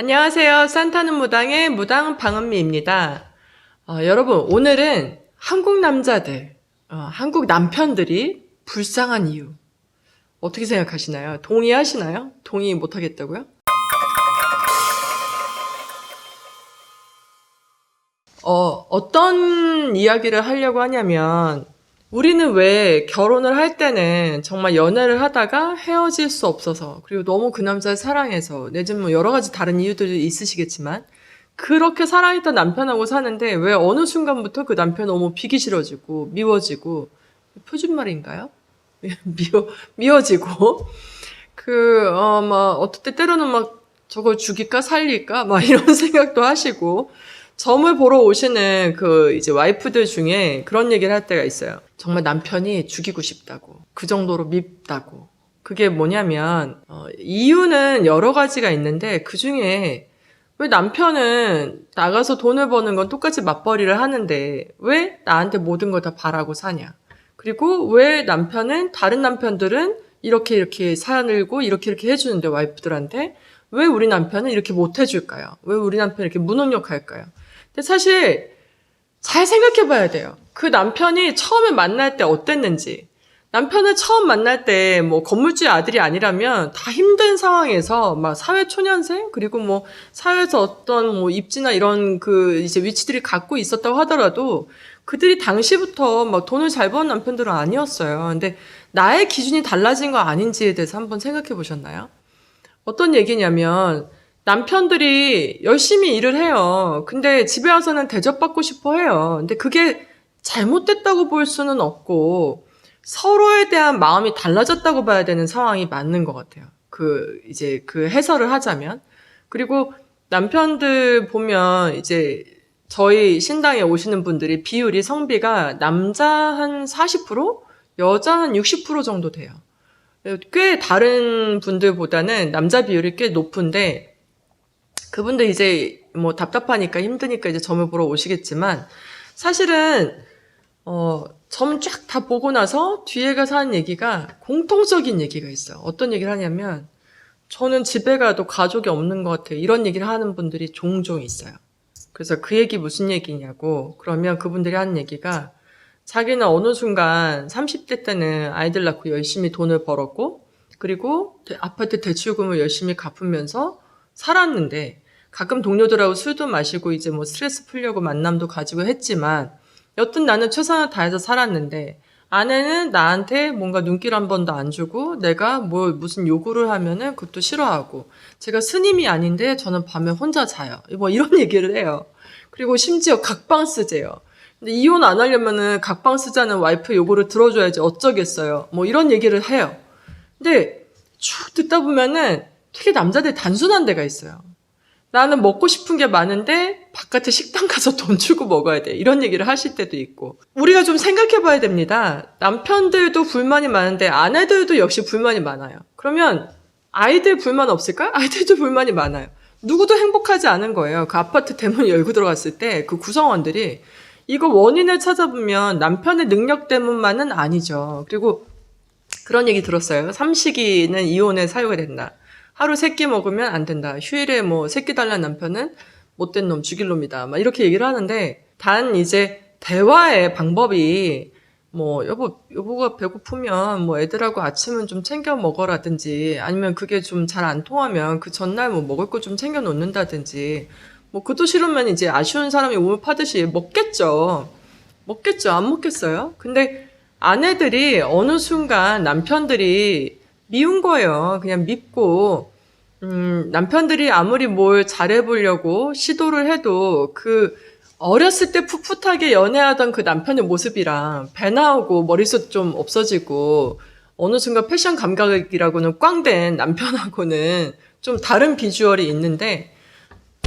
안녕하세요. 산타는 무당의 무당 방은미입니다. 어, 여러분, 오늘은 한국 남자들, 어, 한국 남편들이 불쌍한 이유. 어떻게 생각하시나요? 동의하시나요? 동의 못하겠다고요? 어, 어떤 이야기를 하려고 하냐면, 우리는 왜 결혼을 할 때는 정말 연애를 하다가 헤어질 수 없어서, 그리고 너무 그 남자를 사랑해서, 내지는 뭐 여러 가지 다른 이유들이 있으시겠지만, 그렇게 사랑했던 남편하고 사는데, 왜 어느 순간부터 그 남편 너무 비기 싫어지고, 미워지고, 표준말인가요? 미워, 미워지고, 그, 어, 막, 어떨 때 때로는 막, 저걸 죽일까, 살릴까, 막 이런 생각도 하시고, 점을 보러 오시는 그 이제 와이프들 중에 그런 얘기를 할 때가 있어요. 정말 남편이 죽이고 싶다고. 그 정도로 밉다고. 그게 뭐냐면, 어, 이유는 여러 가지가 있는데 그 중에 왜 남편은 나가서 돈을 버는 건 똑같이 맞벌이를 하는데 왜 나한테 모든 걸 다 바라고 사냐. 그리고 왜 남편은 다른 남편들은 이렇게 이렇게 살고 이렇게 이렇게 해주는데 와이프들한테 왜 우리 남편은 이렇게 못 해줄까요? 왜 우리 남편이 이렇게 무능력할까요? 사실 잘 생각해 봐야 돼요. 그 남편이 처음에 만날 때 어땠는지. 남편을 처음 만날 때 뭐 건물주의 아들이 아니라면 다 힘든 상황에서 막 사회 초년생 그리고 뭐 사회에서 어떤 뭐 입지나 이런 그 이제 위치들이 갖고 있었다고 하더라도 그들이 당시부터 막 돈을 잘 버는 남편들은 아니었어요. 근데 나의 기준이 달라진 거 아닌지에 대해서 한번 생각해 보셨나요? 어떤 얘기냐면 남편들이 열심히 일을 해요. 근데 집에 와서는 대접받고 싶어 해요. 근데 그게 잘못됐다고 볼 수는 없고 서로에 대한 마음이 달라졌다고 봐야 되는 상황이 맞는 것 같아요. 그 이제 그 해설을 하자면 그리고 남편들 보면 이제 저희 신당에 오시는 분들이 비율이 성비가 남자 한 40%, 여자 한 60% 정도 돼요. 꽤 다른 분들보다는 남자 비율이 꽤 높은데 그분들 이제 뭐 답답하니까 힘드니까 이제 점을 보러 오시겠지만 사실은 어, 점 쫙 다 보고 나서 뒤에 가서 하는 얘기가 공통적인 얘기가 있어요. 어떤 얘기를 하냐면 저는 집에 가도 가족이 없는 것 같아요. 이런 얘기를 하는 분들이 종종 있어요. 그래서 그 얘기 무슨 얘기냐고 그러면 그분들이 하는 얘기가 자기는 어느 순간 30대 때는 아이들 낳고 열심히 돈을 벌었고 그리고 대- 아파트 대출금을 열심히 갚으면서 살았는데 가끔 동료들하고 술도 마시고 이제 뭐 스트레스 풀려고 만남도 가지고 했지만 여튼 나는 최선을 다해서 살았는데 아내는 나한테 뭔가 눈길 한 번도 안 주고 내가 뭐 무슨 요구를 하면은 그것도 싫어하고 제가 스님이 아닌데 저는 밤에 혼자 자요. 뭐 이런 얘기를 해요. 그리고 심지어 각방 쓰재요. 근데 이혼 안 하려면은 각방 쓰자는 와이프 요구를 들어줘야지 어쩌겠어요. 뭐 이런 얘기를 해요. 근데 쭉 듣다 보면은 되게 남자들 단순한 데가 있어요. 나는 먹고 싶은 게 많은데 바깥에 식당 가서 돈 주고 먹어야 돼. 이런 얘기를 하실 때도 있고. 우리가 좀 생각해 봐야 됩니다. 남편들도 불만이 많은데 아내들도 역시 불만이 많아요. 그러면 아이들 불만 없을까? 아이들도 불만이 많아요. 누구도 행복하지 않은 거예요. 그 아파트 대문 열고 들어갔을 때 그 구성원들이 이거 원인을 찾아보면 남편의 능력 때문만은 아니죠. 그리고 그런 얘기 들었어요. 삼식이는 이혼에 사유가 된다. 하루 세 끼 먹으면 안 된다. 휴일에 뭐 세 끼 달라는 남편은 못된 놈, 죽일 놈이다. 막 이렇게 얘기를 하는데 단 이제 대화의 방법이 뭐 여보 여보가 배고프면 뭐 애들하고 아침은 좀 챙겨 먹어라든지 아니면 그게 좀 잘 안 통하면 그 전날 뭐 먹을 거 좀 챙겨 놓는다든지 뭐 그것도 싫으면 이제 아쉬운 사람이 우물 파듯이 먹겠죠. 먹겠죠. 안 먹겠어요? 근데 아내들이 어느 순간 남편들이 미운 거예요. 그냥 밉고, 음, 남편들이 아무리 뭘 잘해보려고 시도를 해도 그 어렸을 때 풋풋하게 연애하던 그 남편의 모습이랑 배 나오고 머리숱 좀 없어지고 어느 순간 패션 감각이라고는 꽝 된 남편하고는 좀 다른 비주얼이 있는데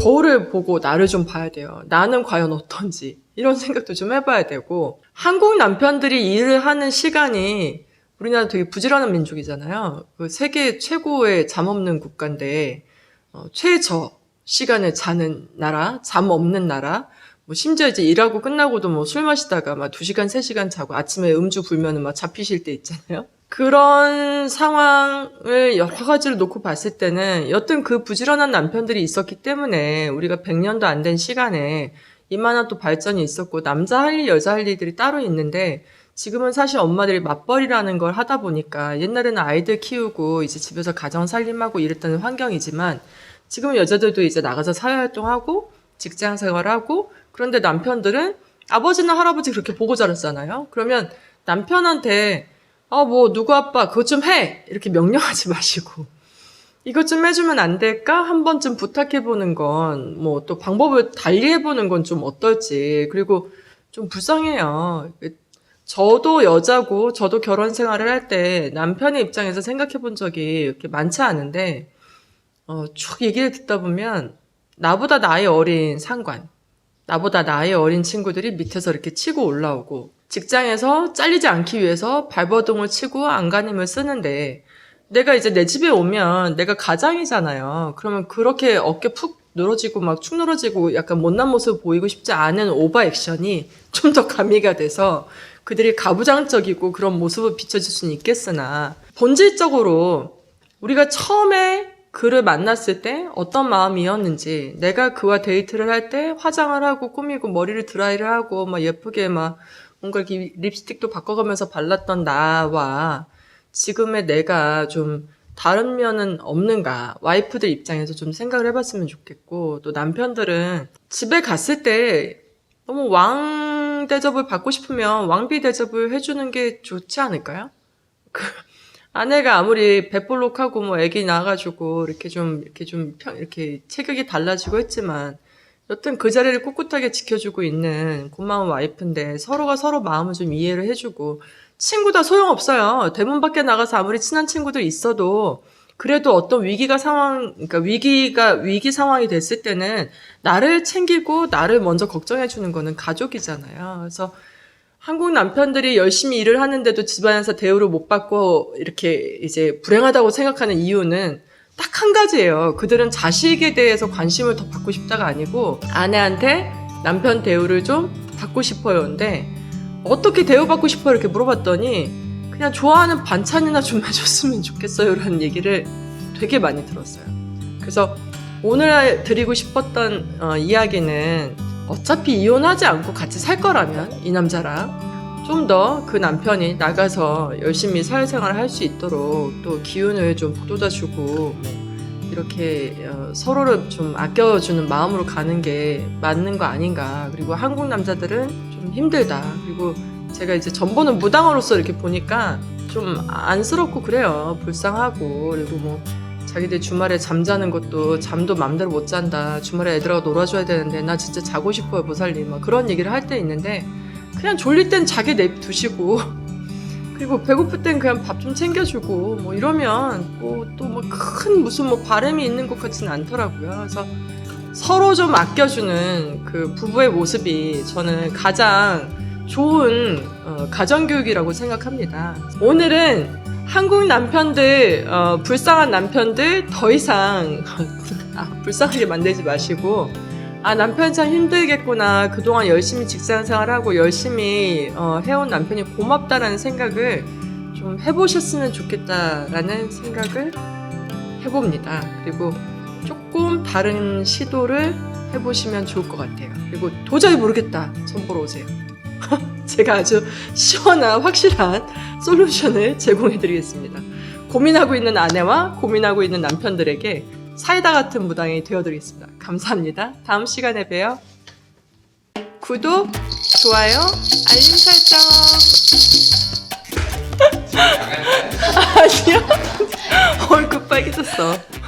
거울을 보고 나를 좀 봐야 돼요. 나는 과연 어떤지. 이런 생각도 좀 해봐야 되고. 한국 남편들이 일을 하는 시간이 우리나라 되게 부지런한 민족이잖아요. 그 세계 최고의 잠 없는 국가인데, 어, 최저 시간을 자는 나라, 잠 없는 나라, 뭐 심지어 이제 일하고 끝나고도 뭐 술 마시다가 막 2시간, 3시간 자고 아침에 음주 불면은 막 잡히실 때 있잖아요. 그런 상황을 여러 가지를 놓고 봤을 때는 여튼 그 부지런한 남편들이 있었기 때문에 우리가 100년도 안 된 시간에 이만한 또 발전이 있었고 남자 할 일, 여자 할 일들이 따로 있는데 지금은 사실 엄마들이 맞벌이라는 걸 하다 보니까 옛날에는 아이들 키우고 이제 집에서 가정 살림하고 이랬던 환경이지만 지금은 여자들도 이제 나가서 사회활동하고 직장 생활하고 그런데 남편들은 아버지나 할아버지 그렇게 보고 자랐잖아요. 그러면 남편한테 아 뭐 누구 아빠 그것 좀 해 이렇게 명령하지 마시고 이것 좀 해주면 안 될까 한 번쯤 부탁해 보는 건 뭐 또 방법을 달리 해 보는 건 좀 어떨지 그리고 좀 불쌍해요. 저도 여자고 저도 결혼 생활을 할 때 남편의 입장에서 생각해 본 적이 이렇게 많지 않은데 어, 쭉 얘기를 듣다 보면 나보다 나이 어린 상관, 나보다 나이 어린 친구들이 밑에서 이렇게 치고 올라오고 직장에서 잘리지 않기 위해서 발버둥을 치고 안간힘을 쓰는데 내가 이제 내 집에 오면 내가 가장이잖아요. 그러면 그렇게 어깨 푹 늘어지고 막 축 늘어지고 약간 못난 모습 보이고 싶지 않은 오버 액션이 좀 더 가미가 돼서 그들이 가부장적이고 그런 모습을 비춰줄 수는 있겠으나 본질적으로 우리가 처음에 그를 만났을 때 어떤 마음이었는지 내가 그와 데이트를 할 때 화장을 하고 꾸미고 머리를 드라이를 하고 막 예쁘게 막 뭔가 이렇게 립스틱도 바꿔가면서 발랐던 나와 지금의 내가 좀 다른 면은 없는가 와이프들 입장에서 좀 생각을 해봤으면 좋겠고 또 남편들은 집에 갔을 때 너무 왕 대접을 받고 싶으면 왕비 대접을 해주는 게 좋지 않을까요? 그 아내가 아무리 배볼록하고 뭐 애기 낳아가지고 이렇게 좀 이렇게 좀 평, 이렇게 체격이 달라지고 했지만 여튼 그 자리를 꿋꿋하게 지켜주고 있는 고마운 와이프인데 서로가 서로 마음을 좀 이해를 해주고 친구 다 소용없어요. 대문 밖에 나가서 아무리 친한 친구들 있어도 그래도 어떤 위기가 상황, 그러니까 위기가 위기 상황이 됐을 때는 나를 챙기고 나를 먼저 걱정해 주는 거는 가족이잖아요. 그래서 한국 남편들이 열심히 일을 하는데도 집안에서 대우를 못 받고 이렇게 이제 불행하다고 생각하는 이유는 딱 한 가지예요. 그들은 자식에 대해서 관심을 더 받고 싶다가 아니고 아내한테 남편 대우를 좀 받고 싶어요인데 어떻게 대우받고 싶어 이렇게 물어봤더니 그냥 좋아하는 반찬이나 좀 해줬으면 좋겠어요 라는 얘기를 되게 많이 들었어요. 그래서 오늘 드리고 싶었던 어, 이야기는 어차피 이혼하지 않고 같이 살 거라면 이 남자랑 좀 더 그 남편이 나가서 열심히 사회생활을 할 수 있도록 또 기운을 좀 북돋아주고 뭐 이렇게 어, 서로를 좀 아껴주는 마음으로 가는 게 맞는 거 아닌가 그리고 한국 남자들은 좀 힘들다 그리고 제가 이제 전보는 무당으로서 이렇게 보니까 좀 안쓰럽고 그래요 불쌍하고 그리고 뭐 자기들 주말에 잠자는 것도 잠도 맘대로 못 잔다. 주말에 애들하고 놀아줘야 되는데 나 진짜 자고 싶어요 보살님. 막 그런 얘기를 할 때 있는데 그냥 졸릴 땐 자게 내두시고 그리고 배고플 땐 그냥 밥 좀 챙겨주고 뭐 이러면 뭐또뭐큰 무슨 뭐 바람이 있는 것 같지는 않더라고요. 그래서 서로 좀 아껴주는 그 부부의 모습이 저는 가장 좋은 어, 가정교육이라고 생각합니다. 오늘은 한국 남편들 어, 불쌍한 남편들 더 이상 아, 불쌍하게 만들지 마시고 아 남편 참 힘들겠구나. 그동안 열심히 직장 생활하고 열심히 어, 해온 남편이 고맙다라는 생각을 좀 해보셨으면 좋겠다라는 생각을 해봅니다. 그리고 조금 다른 시도를 해보시면 좋을 것 같아요. 그리고 도저히 모르겠다. 전 보러 오세요 제가 아주 시원한 확실한 솔루션을 제공해 드리겠습니다. 고민하고 있는 아내와 고민하고 있는 남편들에게 사이다 같은 무당이 되어 드리겠습니다. 감사합니다. 다음 시간에 봬요. 구독, 좋아요, 알림 설정. 아니요. 얼굴 빨개졌어.